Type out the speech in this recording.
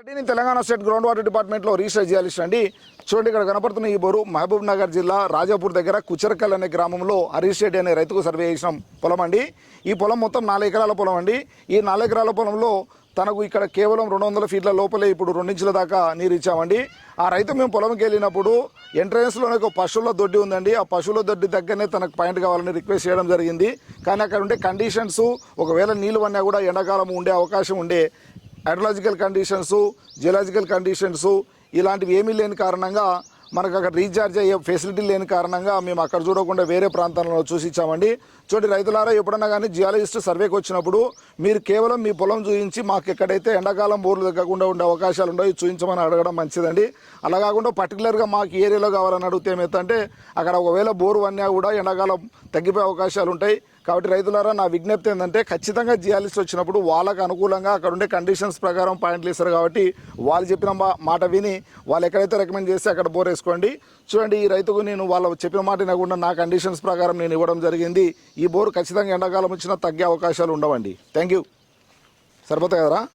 రెడ్డిని Telangana state ground water డిపార్ట్మెంట్లో research చేయాలి అండి. చూడండి ఇక్కడ కనపడుతున్న ఈ బోరు మహబూబ్ నగర్ జిల్లా రాజాపూర్ దగ్గర కుచరకల్ అనే గ్రామంలో హరీష్ రెడ్డి అనే రైతుకు సర్వే చేసిన. పొలం అండి. ఈ పొలం మొత్తం నాలుగు ఎకరాల పొలం అండి. ఈ నాలుగు ఎకరాల పొలంలో తనకు ఇక్కడ కేవలం రెండు వందల ఫీట్ల లోపలే ఇప్పుడు రెండించుల దాకా నీరు ఇచ్చామండి. ఆ రైతు మేము పొలంకి వెళ్ళినప్పుడు ఎంట్రన్స్లోనే ఒక పశువుల దొడ్డి ఉందండి. ఆ పశువుల దొడ్డి దగ్గరనే తనకు పాయింట్ కావాలని రిక్వెస్ట్ చేయడం జరిగింది. కానీ అక్కడ ఉండే కండిషన్స్ ఒకవేళ నీళ్ళు పడినా కూడా ఎండాకాలం ఉండే అవకాశం ఉండే. హైడ్రలాజికల్ కండిషన్స్ జియలాజికల్ కండిషన్స్ ఇలాంటివి ఏమీ లేని కారణంగా మనకు అక్కడ రీఛార్జ్ అయ్యే ఫెసిలిటీ లేని కారణంగా మేము అక్కడ చూడకుండా వేరే ప్రాంతాలలో చూసి ఇచ్చామండి. చూడండి రైతులారా ఎప్పుడన్నా కానీ జియాలజిస్ట్ సర్వేకి వచ్చినప్పుడు మీరు కేవలం మీ పొలం చూపించి మాకు ఎక్కడైతే ఎండాకాలం బోర్లు తగ్గకుండా ఉండే అవకాశాలు ఉండవు చూపించమని అడగడం మంచిదండి. అలా కాకుండా పర్టికులర్గా మాకు ఏరియాలో కావాలని అడిగితే అంటే అక్కడ ఒకవేళ బోరు అన్నా కూడా ఎండాకాలం తగ్గిపోయే అవకాశాలు ఉంటాయి. కాబట్టి రైతులారా నా విజ్ఞప్తి ఏంటంటే ఖచ్చితంగా జియాలిస్ట్ వచ్చినప్పుడు వాళ్ళకు అనుకూలంగా అక్కడ ఉండే కండిషన్స్ ప్రకారం పాయింట్లు ఇస్తారు కాబట్టి వాళ్ళు చెప్పిన మా- మాట విని వాళ్ళు ఎక్కడైతే రికమెండ్ చేస్తే అక్కడ బోర్ వేసుకోండి. చూడండి ఈ రైతుకు నేను వాళ్ళు చెప్పిన మాట వినకుండా నా కండిషన్స్ ప్రకారం నేను ఇవ్వడం జరిగింది. ఈ బోరు ఖచ్చితంగా ఎండాకాలం వచ్చినా తగ్గే అవకాశాలు ఉండవండి. థ్యాంక్ యూ సరిపోతాయి కదరా?